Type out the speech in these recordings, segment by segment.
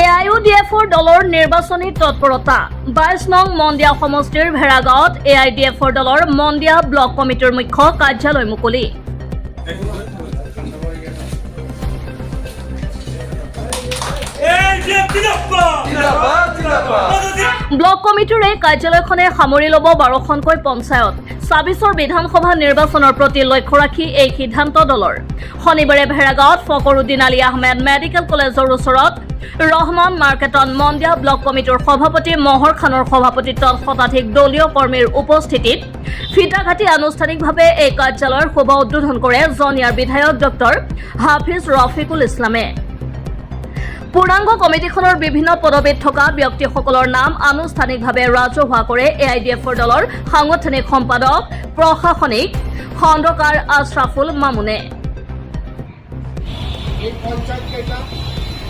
A I U D এফৰ দলৰ নিৰ্বাচনী তৎপৰতা। বাইছ নং মন্দিয়া সমষ্টিৰ ভেড়াগাঁৱত এ আই ডি এফৰ দলৰ মন্দিয়া ব্লক কমিটিৰ মুখ্য কাৰ্যালয় মুকলি। ব্লক কমিটিৰ এই কাৰ্যালয়খনে সামৰি ল'ব বাৰখনকৈ পঞ্চায়ত। ছাব্বিছৰ বিধানসভা নিৰ্বাচনৰ প্ৰতি লক্ষ্য ৰাখি এই সিদ্ধান্ত দলৰ। শনিবাৰে ভেড়াগাঁৱত ফকৰুদ্দিন আলী আহমেদ মেডিকেল কলেজৰ ওচৰত ৰহমান মাৰ্কেটত মন্দিয়া ব্লক কমিটিৰ সভাপতি, মহৰ খানৰ সভাপতিত্বত শতাধিক দলীয় কৰ্মীৰ উপস্থিতিত ফিতাঘাটি আনুষ্ঠানিকভাৱে এই কাৰ্যালয়ৰ শুভ উদ্বোধন কৰে জনিয়াৰ বিধায়ক ডক্টৰ হাফিজ ৰফিকুল ইছলামে। পূৰ্ণাংগ কমিটিখনৰ বিভিন্ন পদবীত থকা ব্যক্তিসকলৰ নাম আনুষ্ঠানিকভাৱে ৰাজহুৱা কৰে এ আই ডি এফৰ দলৰ সাংগঠনিক সম্পাদক, প্ৰশাসনিক খণ্ডকাৰ আছৰাফুল মামুনে। এই পঞ্চায়তকেইটা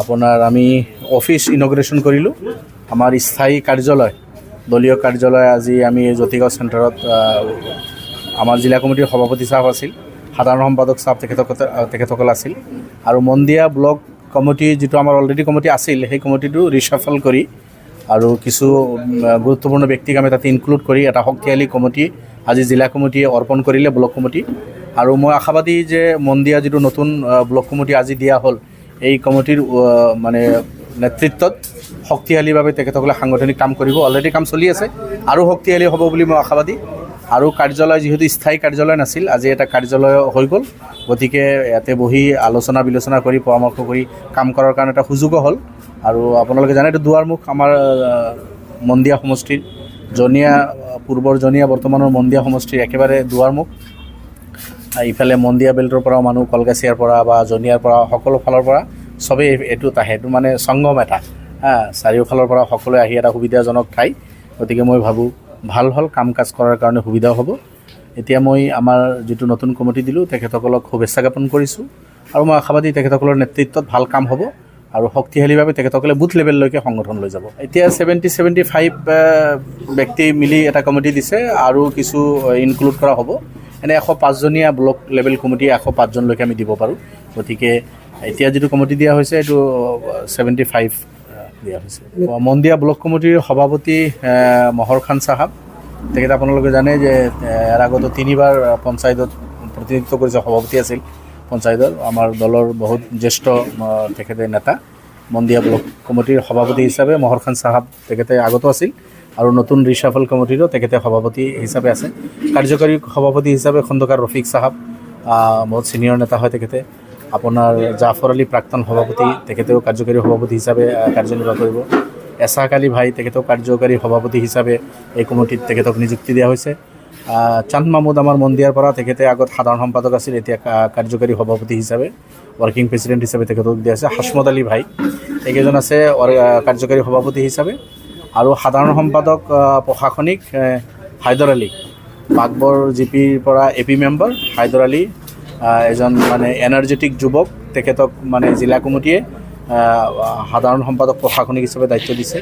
আপোনাৰ আমি অফিচ ইনগ্ৰেশ্যন কৰিলোঁ আমাৰ স্থায়ী কাৰ্যালয় দলীয় কাৰ্যালয় আজি আমি এই জতিগাঁও চেণ্টাৰত আমাৰ জিলা কমিটিৰ সভাপতি চাহাব আছিল, সাধাৰণ সম্পাদক চাহাব তেখেতসকল তেখেতসকল আছিল। আৰু মন্দিয়া ব্লক কমিটি যিটো আমাৰ অলৰেডি কমিটি আছিল, সেই কমিটিটো ৰিচাফল কৰি আৰু কিছু গুৰুত্বপূৰ্ণ ব্যক্তিক আমি তাতে ইনক্লুড কৰি এটা শক্তিশালী কমিটি আজি জিলা কমিটিয়ে অৰ্পণ কৰিলে, ব্লক কমিটি। আৰু মই আশাবাদী যে মন্দিয়া যিটো নতুন ব্লক কমিটি আজি দিয়া হ'ল এই কমিটিৰ মানে নেতৃত্বত শক্তিশালীভাৱে তেখেতসকলে সাংগঠনিক কাম কৰিব। অলৰেডি কাম চলি আছে। আৰু শক্তিশালী হ'ব বুলি মই আশাবাদী। আৰু কাৰ্যালয়, যিহেতু স্থায়ী কাৰ্যালয় নাছিল, আজি এটা কাৰ্যালয় হৈ গ'ল। গতিকে ইয়াতে বহি আলোচনা বিলোচনা কৰি, পৰামৰ্শ কৰি কাম কৰাৰ কাৰণে এটা সুযোগো হ'ল। আৰু আপোনালোকে জানে, এইটো দুৱাৰমুখ আমাৰ মন্দিয়া সমষ্টিৰ। জনীয়া, পূৰ্বৰ জনীয়া বৰ্তমানৰ মন্দিয়া সমষ্টিৰ একেবাৰে দুৱাৰমুখ ইফালে মন্দিয়া বেল্টৰ পৰাও মানুহ, কলগাছিয়াৰ পৰা বা জনিয়াৰ পৰা, সকলো ফালৰ পৰা চবেই এই- এইটোত আহে এইটো মানে সংগম এটা। হা, চাৰিওফালৰ পৰা সকলোৱে আহি এটা সুবিধাজনক ঠাই। গতিকে মই ভাবোঁ, ভালো হ'ল কাম কাজ কৰাৰ কাৰণে সুবিধাও হ'ব। এতিয়া মই আমাৰ যিটো নতুন কমিটি দিলোঁ, তেখেতসকলক শুভেচ্ছা জ্ঞাপন কৰিছোঁ। আৰু মই আশাবাদী তেখেতসকলৰ নেতৃত্বত ভালো কাম হ'ব আৰু শক্তিশালীভাৱে তেখেতসকলে বুথ লেভেললৈকে সংগঠন লৈ যাব। এতিয়া ছেভেণ্টি ছেভেণ্টি ফাইভ ব্যক্তি মিলি এটা কমিটি দিছে আৰু কিছু ইনক্লুড কৰা হ'ব। এনে এশ পাঁচজনীয়া ব্লক লেভেল কমিটি এশ পাঁচজনলৈকে আমি দিব পাৰোঁ। গতিকে এতিয়া যিটো কমিটি দিয়া হৈছে এইটো ছেভেণ্টি ফাইভ দিয়া হৈছে। মন্দিয়া ব্লক কমিটিৰ সভাপতি মহৰ খান চাহাব। তেখেতে আপোনালোকে জানে যে ইয়াৰ আগতো তিনিবাৰ পঞ্চায়তত প্ৰতিনিধিত্ব কৰিছে সভাপতি আছিল পঞ্চায়তৰ আমাৰ দলৰ বহুত জ্যেষ্ঠ তেখেতে নেতা। মন্দিয়া ব্লক কমিটিৰ সভাপতি হিচাপে মহৰ খান চাহাব তেখেতে আগতো আছিল। আৰু নতুন ৰিচাফল কমিটিৰো তেখেতে সভাপতি হিচাপে আছে। কাৰ্যকাৰী সভাপতি হিচাপে খণ্ডকাৰ ৰফিক চাহাব বহুত ছিনিয়ৰ নেতা হয় তেখেতে। আপোনাৰ জাফৰ আলী প্ৰাক্তন সভাপতি, তেখেতেও কাৰ্যকাৰী সভাপতি হিচাপে কাৰ্যনিৰ্বাহ কৰিব। এছাক আলী ভাই তেখেতেও কাৰ্যকাৰী সভাপতি হিচাপে এই কমিটিত তেখেতক নিযুক্তি দিয়া হৈছে। চান্দ মাহমুদ আমাৰ মন্দিয়াৰ পৰা তেখেতে আগত সাধাৰণ সম্পাদক আছিল, এতিয়া কা- কাৰ্যকাৰী সভাপতি হিচাপে ৱৰ্কিং প্ৰেচিডেণ্ট হিচাপে তেখেতক দিয়া হৈছে হাসমত আলী ভাই। এইকেইজন আছে কাৰ্যকাৰী সভাপতি হিচাপে। আৰু সাধাৰণ সম্পাদক প্ৰশাসনিক হায়দৰ আলী। বাগবৰ জি পিৰ পৰা A P member, Haidar Ali এজন মানে এনাৰ্জেটিক যুৱক, তেখেতক মানে জিলা কমিটিয়ে সাধাৰণ সম্পাদক, প্ৰশাসনিক হিচাপে দায়িত্ব দিছে।